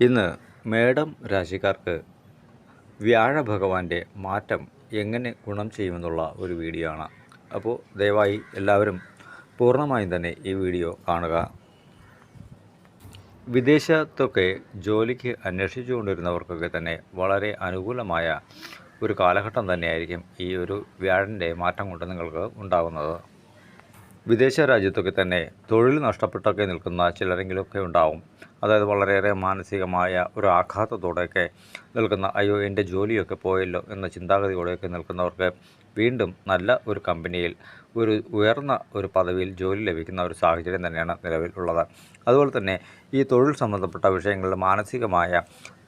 ഇന്ന് മേടം രാശിക്കാർക്ക് വ്യാഴ ഭഗവാന്റെ മാറ്റം എങ്ങനെ ഗുണം ചെയ്യുമെന്നുള്ള ഒരു വീഡിയോ ആണ്. അപ്പോൾ ദയവായി എല്ലാവരും പൂർണമായും തന്നെ ഈ വീഡിയോ കാണുക. വിദേശത്തൊക്കെ ജോലിക്ക് അന്വേഷിച്ചുകൊണ്ടിരുന്നവർക്കൊക്കെ തന്നെ വളരെ അനുകൂലമായ ഒരു കാലഘട്ടം തന്നെയായിരിക്കും ഈ ഒരു വ്യാഴന്റെ മാറ്റം കൊണ്ട് നിങ്ങൾക്ക് ഉണ്ടാകുന്നത് വിദേശ രാജ്യത്തൊക്കെ തന്നെ തൊഴിൽ നഷ്ടപ്പെട്ടൊക്കെ നിൽക്കുന്ന ചിലരെങ്കിലുമൊക്കെ ഉണ്ടാവും. അതായത് വളരെയേറെ മാനസികമായ ഒരു ആഘാതത്തോടെയൊക്കെ നിൽക്കുന്ന അയ്യോ എന്റെ ജോലിയൊക്കെ പോയല്ലോ എന്ന ചിന്താഗതിയോടെയൊക്കെ നിൽക്കുന്നവർക്ക് വീണ്ടും നല്ല ഒരു കമ്പനിയിൽ ഒരു ഉയർന്ന ഒരു പദവിയിൽ ജോലി ലഭിക്കുന്ന ഒരു സാഹചര്യം തന്നെയാണ് നിലവിൽ ഉള്ളത്. അതുപോലെ തന്നെ ഈ തൊഴിൽ സംബന്ധപ്പെട്ട വിഷയങ്ങളിൽ മാനസികമായ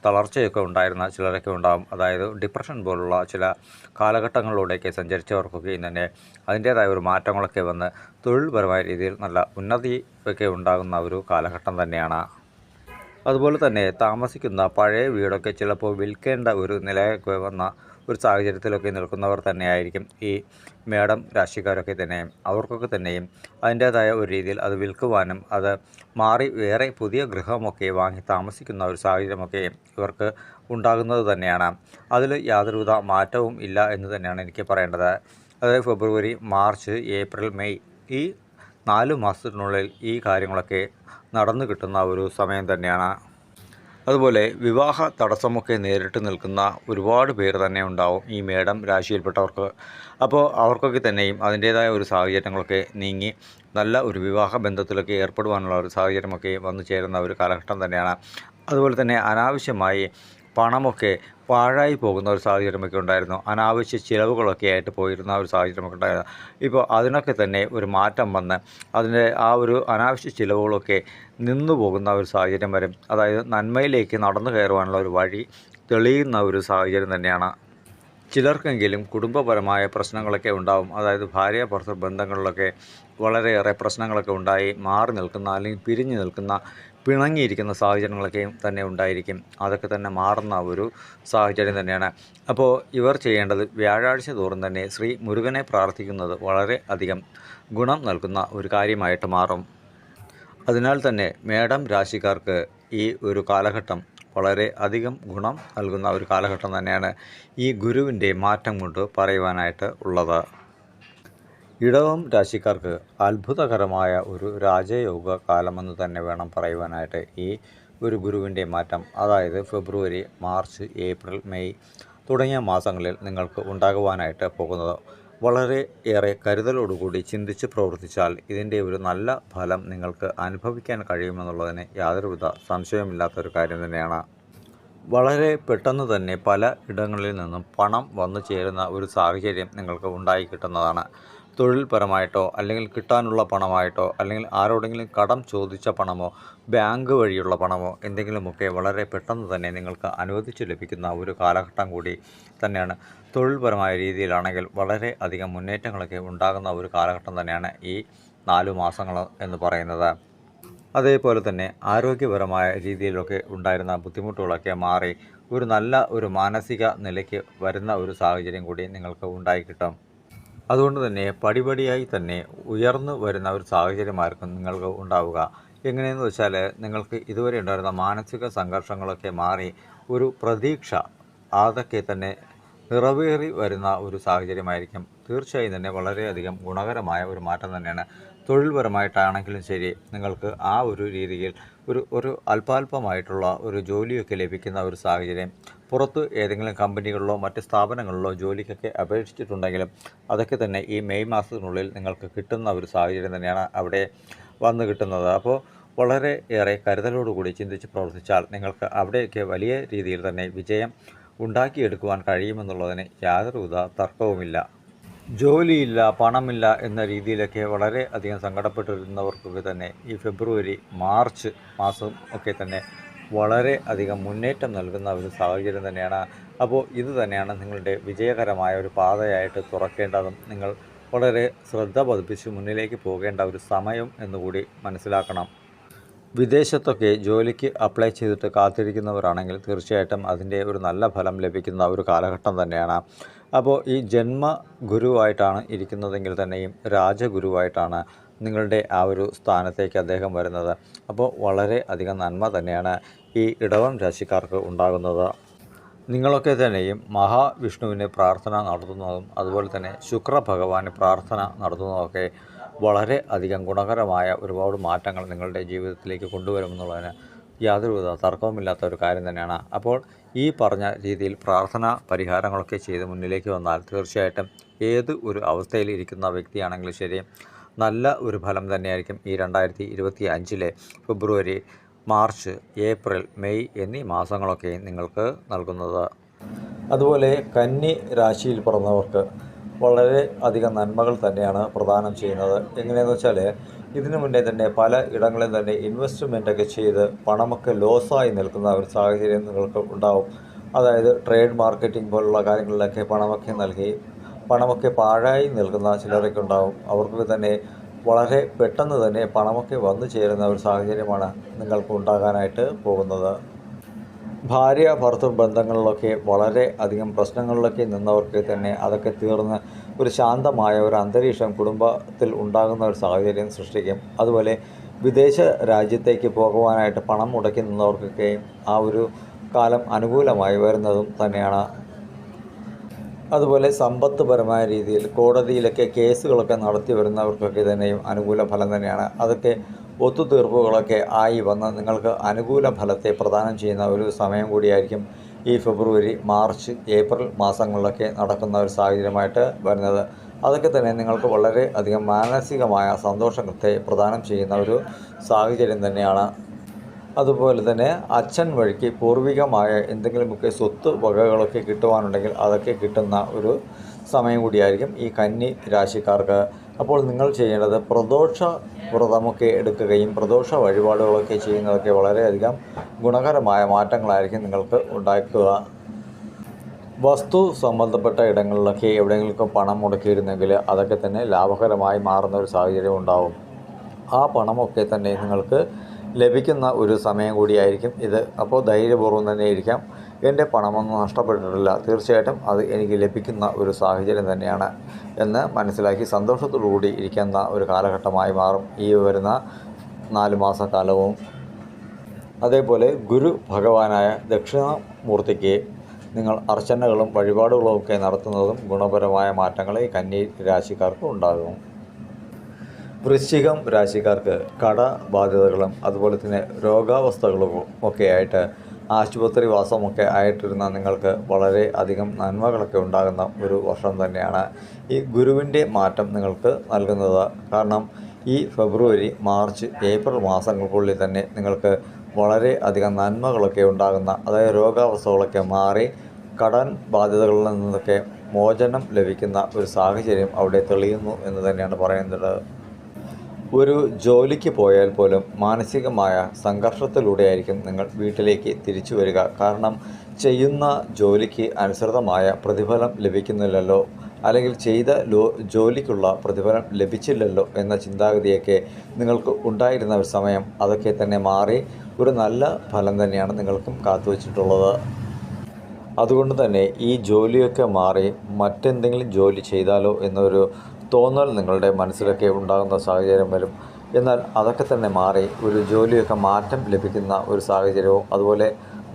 തളർച്ചയൊക്കെ ഉണ്ടായിരുന്ന ചിലരൊക്കെ ഉണ്ടാകും അതായത് ഡിപ്രഷൻ പോലുള്ള ചില കാലഘട്ടങ്ങളിലൂടെയൊക്കെ സഞ്ചരിച്ചവർക്കൊക്കെ തന്നെ അതിന്റേതായ ഒരു മാറ്റങ്ങളൊക്കെ വന്ന് തൊഴിൽപരമായ രീതിയിൽ നല്ല ഉന്നതി ഒക്കെ ഉണ്ടാകുന്ന ഒരു കാലഘട്ടം തന്നെയാണ്. അതുപോലെ തന്നെ താമസിക്കുന്ന പഴയ വീടൊക്കെ ചിലപ്പോൾ വിൽക്കേണ്ട ഒരു നിലയൊക്കെ വന്ന ഒരു സാഹചര്യത്തിലൊക്കെ നിൽക്കുന്നവർ തന്നെയായിരിക്കും ഈ മേടം രാശിക്കാരൊക്കെ തന്നെയും അവർക്കൊക്കെ തന്നെയും അതിന്റേതായ ഒരു രീതിയിൽ അത് വിൽക്കുവാനും അത് മാറി വേറെ പുതിയ ഗൃഹമൊക്കെ വാങ്ങി താമസിക്കുന്ന ഒരു സാഹചര്യമൊക്കെ ഇവർക്ക് ഉണ്ടാകുന്നത് തന്നെയാണ്. അതിൽ യാതൊരുവിധ മാറ്റവും ഇല്ല എന്ന് തന്നെയാണ് എനിക്ക് പറയേണ്ടത്. അതായത് ഫെബ്രുവരി മാർച്ച് ഏപ്രിൽ മെയ് ഈ നാല് മാസത്തിനുള്ളിൽ ഈ കാര്യങ്ങളൊക്കെ നടന്നു കിട്ടുന്ന ഒരു സമയം തന്നെയാണ്. അതുപോലെ വിവാഹ തടസ്സമൊക്കെ നേരിട്ട് നിൽക്കുന്ന ഒരുപാട് പേർ തന്നെ ഉണ്ടാവും ഈ മേടം രാശിയിൽപ്പെട്ടവർക്ക്. അപ്പോൾ അവർക്കൊക്കെ തന്നെയും അതിന്റേതായ ഒരു സാഹചര്യങ്ങളൊക്കെ നീങ്ങി നല്ല ഒരു വിവാഹ ബന്ധത്തിലൊക്കെ ഏർപ്പെടുവാനുള്ള ഒരു സാഹചര്യമൊക്കെ വന്നു ചേരുന്ന ഒരു കാലഘട്ടം തന്നെയാണ്. അതുപോലെ തന്നെ അനാവശ്യമായി പണമൊക്കെ പാഴായി പോകുന്ന ഒരു സാഹചര്യമൊക്കെ ഉണ്ടായിരുന്നു. അനാവശ്യ ചിലവുകളൊക്കെ ആയിട്ട് പോയിരുന്ന ഒരു സാഹചര്യമൊക്കെ ഉണ്ടായിരുന്നു. ഇപ്പോൾ അതിനൊക്കെ തന്നെ ഒരു മാറ്റം വന്ന് അതിന്റെ ആ ഒരു അനാവശ്യ ചിലവുകളൊക്കെ നിന്നു പോകുന്ന ഒരു സാഹചര്യം വരും അതായത് നന്മയിലേക്ക് നടന്നു കയറുവാനുള്ള ഒരു വഴി തെളിയുന്ന ഒരു സാഹചര്യം തന്നെയാണ്. ചിലർക്കെങ്കിലും കുടുംബപരമായ പ്രശ്നങ്ങളൊക്കെ ഉണ്ടാവും. അതായത് ഭാര്യ ഭർത്തൃ ബന്ധങ്ങളിലൊക്കെ വളരെയേറെ പ്രശ്നങ്ങളൊക്കെ ഉണ്ടായി മാറി നിൽക്കുന്ന അല്ലെങ്കിൽ പിരിഞ്ഞു നിൽക്കുന്ന പിണങ്ങിയിരിക്കുന്ന സാഹചര്യങ്ങളൊക്കെയും തന്നെ ഉണ്ടായിരിക്കും. അതൊക്കെ തന്നെ മാറുന്ന ഒരു സാഹചര്യം തന്നെയാണ്. അപ്പോൾ ഇവർ ചെയ്യേണ്ടത് വ്യാഴാഴ്ച തോറും തന്നെ ശ്രീ മുരുകനെ പ്രാർത്ഥിക്കുന്നത് വളരെ അധികം ഗുണം നൽകുന്ന ഒരു കാര്യമായിട്ട് മാറും. അതിനാൽ തന്നെ മേടം രാശിക്കാർക്ക് ഈ ഒരു കാലഘട്ടം വളരെ അധികം ഗുണം നൽകുന്ന ഒരു കാലഘട്ടം തന്നെയാണ് ഈ ഗുരുവിന്റെ മാറ്റം കൊണ്ട് പറയുവാനായിട്ട് ഉള്ളത്. ഇടവം രാശിക്കാർക്ക് അത്ഭുതകരമായ ഒരു രാജയോഗ കാലമെന്ന് തന്നെ വേണം പറയുവാനായിട്ട് ഈ ഒരു ഗുരുവിന്റെ മാറ്റം. അതായത് ഫെബ്രുവരി മാർച്ച് ഏപ്രിൽ മെയ് തുടങ്ങിയ മാസങ്ങളിൽ നിങ്ങൾക്ക് ഉണ്ടാകുവാനായിട്ട് പോകുന്നത്. വളരെ ഏറെ കരുതലോടുകൂടി ചിന്തിച്ച് പ്രവർത്തിച്ചാൽ ഇതിന്റെ ഒരു നല്ല ഫലം നിങ്ങൾക്ക് അനുഭവിക്കാൻ കഴിയുമെന്നുള്ളതിന് യാതൊരുവിധ സംശയമില്ലാത്തൊരു കാര്യം തന്നെയാണ്. വളരെ പെട്ടെന്ന് തന്നെ പല ഇടങ്ങളിൽ നിന്നും പണം വന്നു ചേരുന്ന ഒരു സാഹചര്യം നിങ്ങൾക്ക് ഉണ്ടായി കിട്ടുന്നതാണ്. തൊഴിൽപരമായിട്ടോ അല്ലെങ്കിൽ കിട്ടാനുള്ള പണമായിട്ടോ അല്ലെങ്കിൽ ആരോടെങ്കിലും കടം ചോദിച്ച പണമോ ബാങ്ക് വഴിയുള്ള പണമോ എന്തെങ്കിലുമൊക്കെ വളരെ പെട്ടെന്ന് തന്നെ നിങ്ങൾക്ക് അനുവദിച്ച് ലഭിക്കുന്ന ഒരു കാലഘട്ടം കൂടി തന്നെയാണ്. തൊഴിൽപരമായ രീതിയിലാണെങ്കിൽ വളരെ അധികം മുന്നേറ്റങ്ങളൊക്കെ ഉണ്ടാകുന്ന ഒരു കാലഘട്ടം തന്നെയാണ് ഈ നാലു മാസങ്ങൾ എന്ന് പറയുന്നത്. അതേപോലെ തന്നെ ആരോഗ്യപരമായ രീതിയിലൊക്കെ ഉണ്ടായിരുന്ന ബുദ്ധിമുട്ടുകളൊക്കെ മാറി ഒരു നല്ല ഒരു മാനസിക നിലയ്ക്ക് വരുന്ന ഒരു സാഹചര്യം കൂടി നിങ്ങൾക്ക് ഉണ്ടായി കിട്ടും. അതുകൊണ്ട് തന്നെ പടിപടിയായി തന്നെ ഉയർന്നു വരുന്ന ഒരു സാഹചര്യമായിരിക്കും നിങ്ങൾക്ക് ഉണ്ടാവുക. എങ്ങനെയെന്ന് വെച്ചാൽ നിങ്ങൾക്ക് ഇതുവരെ ഉണ്ടായിരുന്ന മാനസിക സംഘർഷങ്ങളൊക്കെ മാറി ഒരു പ്രതീക്ഷ അതൊക്കെ തന്നെ നിറവേറി വരുന്ന ഒരു സാഹചര്യമായിരിക്കും. തീർച്ചയായും തന്നെ വളരെയധികം ഗുണകരമായ ഒരു മാറ്റം തന്നെയാണ്. തൊഴിൽപരമായിട്ടാണെങ്കിലും ശരി നിങ്ങൾക്ക് ആ ഒരു രീതിയിൽ ഒരു ഒരു അല്പാൽപമായിട്ടുള്ള ഒരു ജോലിയൊക്കെ ലഭിക്കുന്ന ഒരു സാഹചര്യം. പുറത്ത് ഏതെങ്കിലും കമ്പനികളിലോ മറ്റ് സ്ഥാപനങ്ങളിലോ ജോലിക്കൊക്കെ അപേക്ഷിച്ചിട്ടുണ്ടെങ്കിലും അതൊക്കെ തന്നെ ഈ മെയ് മാസത്തിനുള്ളിൽ നിങ്ങൾക്ക് കിട്ടുന്ന ഒരു സാഹചര്യം തന്നെയാണ് അവിടെ വന്നു കിട്ടുന്നത്. അപ്പോൾ വളരെ ഏറെ കരുതലോടുകൂടി ചിന്തിച്ച് പ്രവർത്തിച്ചാൽ നിങ്ങൾക്ക് അവിടെയൊക്കെ വലിയ രീതിയിൽ തന്നെ വിജയം ഉണ്ടാക്കിയെടുക്കുവാൻ കഴിയുമെന്നുള്ളതിന് യാതൊരുവിധ തർക്കവുമില്ല. ജോലിയില്ല പണമില്ല എന്ന രീതിയിലൊക്കെ വളരെ അധികം സങ്കടപ്പെട്ടിരുന്നവർക്കൊക്കെ തന്നെ ഈ ഫെബ്രുവരി മാർച്ച് മാസം ഒക്കെ തന്നെ വളരെ അധികം മുന്നേറ്റം നൽകുന്ന ഒരു സാഹചര്യം തന്നെയാണ്. അപ്പോൾ ഇത് തന്നെയാണ് നിങ്ങളുടെ വിജയകരമായ ഒരു പാതയായിട്ട് തുറക്കേണ്ടതും നിങ്ങൾ വളരെ ശ്രദ്ധ പതിപ്പിച്ച് മുന്നിലേക്ക് പോകേണ്ട ഒരു സമയം എന്നുകൂടി മനസ്സിലാക്കണം. വിദേശത്തൊക്കെ ജോലിക്ക് അപ്ലൈ ചെയ്തിട്ട് കാത്തിരിക്കുന്നവരാണെങ്കിൽ തീർച്ചയായിട്ടും അതിന്റെ ഒരു നല്ല ഫലം ലഭിക്കുന്ന ഒരു കാലഘട്ടം തന്നെയാണ്. അപ്പോൾ ഈ ജന്മ ഗുരുവായിട്ടാണ് ഇരിക്കുന്നതെങ്കിൽ തന്നെയും രാജഗുരുവായിട്ടാണ് നിങ്ങളുടെ ആ ഒരു സ്ഥാനത്തേക്ക് അദ്ദേഹം വരുന്നത്. അപ്പോൾ വളരെ അധികം നന്മ തന്നെയാണ്. ഈ ഇടവം രാശിക്കാർക്ക് ഉണ്ടാകുന്നത്. നിങ്ങളൊക്കെ തന്നെയും മഹാവിഷ്ണുവിന് പ്രാർത്ഥന നടത്തുന്നതും അതുപോലെ തന്നെ ശുക്ര ഭഗവാന് പ്രാർത്ഥന നടത്തുന്നതൊക്കെ വളരെ അധികം ഗുണകരമായ ഒരുപാട് മാറ്റങ്ങൾ നിങ്ങളുടെ ജീവിതത്തിലേക്ക് കൊണ്ടുവരുമെന്നുള്ളതിന് യാതൊരുവിധ തർക്കവുമില്ലാത്ത ഒരു കാര്യം തന്നെയാണ്. അപ്പോൾ ഈ പറഞ്ഞ രീതിയിൽ പ്രാർത്ഥന പരിഹാരങ്ങളൊക്കെ ചെയ്ത് മുന്നിലേക്ക് വന്നാൽ തീർച്ചയായിട്ടും ഏത് ഒരു അവസ്ഥയിൽ ഇരിക്കുന്ന വ്യക്തിയാണെങ്കിലും ശരി നല്ല ഒരു ഫലം തന്നെയായിരിക്കും ഈ രണ്ടായിരത്തി ഇരുപത്തി അഞ്ചിലെ ഫെബ്രുവരി മാർച്ച് ഏപ്രിൽ മെയ് എന്നീ മാസങ്ങളൊക്കെ നിങ്ങൾക്ക് നൽകുന്നത്. അതുപോലെ കന്നി രാശിയിൽ പിറന്നവർക്ക് വളരെ അധികം നന്മകൾ തന്നെയാണ് പ്രദാനം ചെയ്യുന്നത്. എങ്ങനെയെന്ന് വെച്ചാൽ ഇതിനു മുന്നേ തന്നെ പല ഇടങ്ങളിൽ തന്നെ ഇൻവെസ്റ്റ്മെന്റ് ഒക്കെ ചെയ്ത് പണമൊക്കെ ലോസായി നിൽക്കുന്ന ഒരു സാഹചര്യം നിങ്ങൾക്ക് ഉണ്ടാവും. അതായത് ട്രേഡ് മാർക്കറ്റിംഗ് പോലുള്ള കാര്യങ്ങളിലൊക്കെ പണമൊക്കെ നൽകി പണമൊക്കെ പാഴായി നിൽക്കുന്ന ചിലരൊക്കെ ഉണ്ടാവും. അവർക്ക് തന്നെ വളരെ പെട്ടെന്ന് തന്നെ പണമൊക്കെ വന്നു ചേരുന്ന ഒരു സാഹചര്യമാണ് നിങ്ങൾക്ക് ഉണ്ടാകാനായിട്ട് പോകുന്നത്. ഭാര്യ ഭർത്തൃ ബന്ധങ്ങളിലൊക്കെ വളരെ അധികം പ്രശ്നങ്ങളിലൊക്കെ നിന്നവർക്ക് തന്നെ അതൊക്കെ തീർന്ന് ഒരു ശാന്തമായ ഒരു അന്തരീക്ഷം കുടുംബത്തിൽ ഉണ്ടാകുന്ന ഒരു സാഹചര്യം സൃഷ്ടിക്കും. അതുപോലെ വിദേശ രാജ്യത്തേക്ക് പോകുവാനായിട്ട് പണം മുടക്കി നിന്നവർക്കൊക്കെ ആ ഒരു കാലം അനുകൂലമായി വരുന്നതും തന്നെയാണ്. അതുപോലെ സമ്പത്ത്പരമായ രീതിയിൽ കോടതിയിലൊക്കെ കേസുകളൊക്കെ നടത്തി വരുന്നവർക്കൊക്കെ തന്നെയും അനുകൂല ഫലം തന്നെയാണ്. അതൊക്കെ ഒത്തുതീർപ്പുകളൊക്കെ ആയി വന്ന് നിങ്ങൾക്ക് അനുകൂല ഫലത്തെ പ്രദാനം ചെയ്യുന്ന ഒരു സമയം കൂടിയായിരിക്കും ഈ ഫെബ്രുവരി മാർച്ച് ഏപ്രിൽ മാസങ്ങളിലൊക്കെ നടക്കുന്ന ഒരു സാഹചര്യമായിട്ട് വരുന്നത്. അതൊക്കെ തന്നെ നിങ്ങൾക്ക് വളരെ അധികം മാനസികമായ സന്തോഷത്തെ പ്രദാനം ചെയ്യുന്ന ഒരു സാഹചര്യം തന്നെയാണ് അതുപോലെ തന്നെ അച്ഛൻ വഴിക്ക് പൂർവികമായ എന്തെങ്കിലുമൊക്കെ സ്വത്ത് വകകളൊക്കെ കിട്ടുവാനുണ്ടെങ്കിൽ അതൊക്കെ കിട്ടുന്ന ഒരു സമയം കൂടിയായിരിക്കും ഈ കന്നി രാശിക്കാർക്ക്. അപ്പോൾ നിങ്ങൾ ചെയ്യേണ്ടത് പ്രദോഷ വ്രതമൊക്കെ എടുക്കുകയും പ്രദോഷ വഴിപാടുകളൊക്കെ ചെയ്യുന്നതൊക്കെ വളരെയധികം ഗുണകരമായ മാറ്റങ്ങളായിരിക്കും നിങ്ങൾക്ക് ഉണ്ടാക്കുക. വസ്തു സംബന്ധപ്പെട്ട ഇടങ്ങളിലൊക്കെ എവിടെയെങ്കിലുമൊക്കെ പണം മുടക്കിയിരുന്നെങ്കിൽ അതൊക്കെ തന്നെ ലാഭകരമായി മാറുന്ന ഒരു സാഹചര്യം ഉണ്ടാവും. ആ പണമൊക്കെ തന്നെ നിങ്ങൾക്ക് ലഭിക്കുന്ന ഒരു സമയം കൂടിയായിരിക്കും ഇത്. അപ്പോൾ ധൈര്യപൂർവം തന്നെ ഇരിക്കാം. എന്റെ പണമൊന്നും നഷ്ടപ്പെട്ടിട്ടില്ല. തീർച്ചയായിട്ടും അത് എനിക്ക് ലഭിക്കുന്ന ഒരു സാഹചര്യം തന്നെയാണ് എന്ന് മനസ്സിലാക്കി സന്തോഷത്തോടുകൂടി ഇരിക്കുന്ന ഒരു കാലഘട്ടമായി മാറും. ഈ വരുന്ന നാല് മാസക്കാലവും. അതേപോലെ ഗുരു ഭഗവാനായ ദക്ഷിണാമൂർത്തിക്ക് നിങ്ങൾ അർച്ചനകളും വഴിപാടുകളും ഒക്കെ നടത്തുന്നതും ഗുണപരമായ മാറ്റങ്ങളെ കന്നി രാശിക്കാർക്ക് ഉണ്ടാകും. വൃശ്ചികം രാശിക്കാർക്ക് കടബാധ്യതകളും അതുപോലെ തന്നെ രോഗാവസ്ഥകളും ഒക്കെ ആയിട്ട് ആശുപത്രി വാസമൊക്കെ ആയിട്ടിരുന്ന നിങ്ങൾക്ക് വളരെ അധികം നന്മകളൊക്കെ ഉണ്ടാകുന്ന ഒരു വർഷം തന്നെയാണ്. ഈ ഗുരുവിന്റെ മാറ്റം നിങ്ങൾക്ക് നൽകുന്നത്. കാരണം ഈ ഫെബ്രുവരി മാർച്ച് ഏപ്രിൽ മാസങ്ങൾക്കുള്ളിൽ തന്നെ നിങ്ങൾക്ക് വളരെ അധികം നന്മകളൊക്കെ ഉണ്ടാകുന്ന അതായത് രോഗാവസ്ഥകളൊക്കെ മാറി കടൻ ബാധ്യതകളിൽ നിന്നൊക്കെ മോചനം ലഭിക്കുന്ന ഒരു സാഹചര്യം അവിടെ തെളിയുന്നു എന്ന് തന്നെയാണ് പറയുന്നത്. ഒരു ജോലിക്ക് പോയാൽ പോലും മാനസികമായ സംഘർഷത്തിലൂടെയായിരിക്കും നിങ്ങൾ വീട്ടിലേക്ക് തിരിച്ചു വരിക. കാരണം ചെയ്യുന്ന ജോലിക്ക് അനുസൃതമായ പ്രതിഫലം ലഭിക്കുന്നില്ലല്ലോ. അല്ലെങ്കിൽ ചെയ്ത ലോ ജോലിക്കുള്ള പ്രതിഫലം ലഭിച്ചില്ലല്ലോ എന്ന ചിന്താഗതിയൊക്കെ നിങ്ങൾക്ക് ഉണ്ടായിരുന്ന ഒരു സമയം അതൊക്കെ തന്നെ മാറി ഒരു നല്ല ഫലം തന്നെയാണ് നിങ്ങൾക്കും കാത്തുവച്ചിട്ടുള്ളത്. അതുകൊണ്ട് തന്നെ ഈ ജോലിയൊക്കെ മാറി മറ്റെന്തെങ്കിലും ജോലി ചെയ്താലോ എന്നൊരു തോന്നൽ നിങ്ങളുടെ മനസ്സിലൊക്കെ ഉണ്ടാകുന്ന സാഹചര്യം വരും. എന്നാൽ അതൊക്കെ തന്നെ മാറി ഒരു ജോലിയൊക്കെ മാറ്റം ലഭിക്കുന്ന ഒരു സാഹചര്യവും അതുപോലെ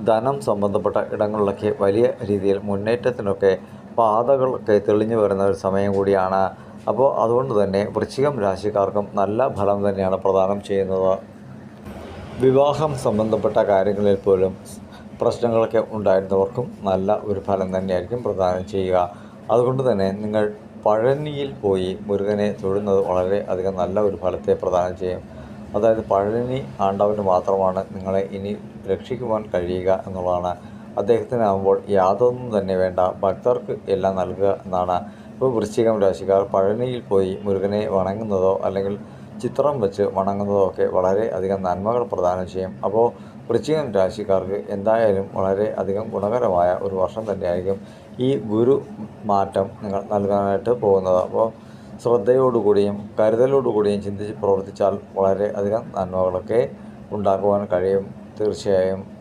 ധനം സംബന്ധപ്പെട്ട ഇടങ്ങളിലൊക്കെ വലിയ രീതിയിൽ മുന്നേറ്റത്തിനൊക്കെ പാതകളൊക്കെ തെളിഞ്ഞു വരുന്ന ഒരു സമയം കൂടിയാണ്. അപ്പോൾ അതുകൊണ്ട് തന്നെ വൃശ്ചികം രാശിക്കാർക്കും നല്ല ഫലം തന്നെയാണ് പ്രദാനം ചെയ്യുന്നത്. വിവാഹം സംബന്ധപ്പെട്ട കാര്യങ്ങളിൽ പോലും പ്രശ്നങ്ങളൊക്കെ ഉണ്ടായിരുന്നവർക്കും നല്ല ഒരു ഫലം തന്നെയായിരിക്കും പ്രദാനം ചെയ്യുക. അതുകൊണ്ട് തന്നെ നിങ്ങൾ പഴനിയിൽ പോയി മുരുകനെ തൊഴുന്നത് വളരെ അധികം നല്ല ഒരു ഫലത്തെ പ്രദാനം ചെയ്യും. അതായത് പഴനി ആണ്ടവന് മാത്രമാണ് നിങ്ങളെ ഇനി രക്ഷിക്കുവാൻ കഴിയുക എന്നുള്ളതാണ്. അദ്ദേഹത്തിനാകുമ്പോൾ യാതൊന്നും തന്നെ വേണ്ട ഭക്തർക്ക് എല്ലാം നൽകുക എന്നാണ്. ഇപ്പോൾ വൃശ്ചികം രാശിക്കാർ പഴനിയിൽ പോയി മുരുകനെ വണങ്ങുന്നതോ അല്ലെങ്കിൽ ചിത്രം വെച്ച് വണങ്ങുന്നതോ ഒക്കെ വളരെ അധികം നന്മകൾ പ്രദാനം ചെയ്യും. അപ്പോൾ വൃശ്ചികം രാശിക്കാർക്ക് എന്തായാലും വളരെ അധികം ഗുണകരമായ ഒരു വർഷം തന്നെയായിരിക്കും. ഈ ഗുരു മാറ്റം നിങ്ങൾ നൽകാനായിട്ട് പോകുന്നത്. അപ്പോൾ ശ്രദ്ധയോടുകൂടിയും കരുതലോടുകൂടിയും ചിന്തിച്ച് പ്രവർത്തിച്ചാൽ വളരെ അധികം നന്മകളൊക്കെ ഉണ്ടാക്കുവാൻ കഴിയും. തീർച്ചയായും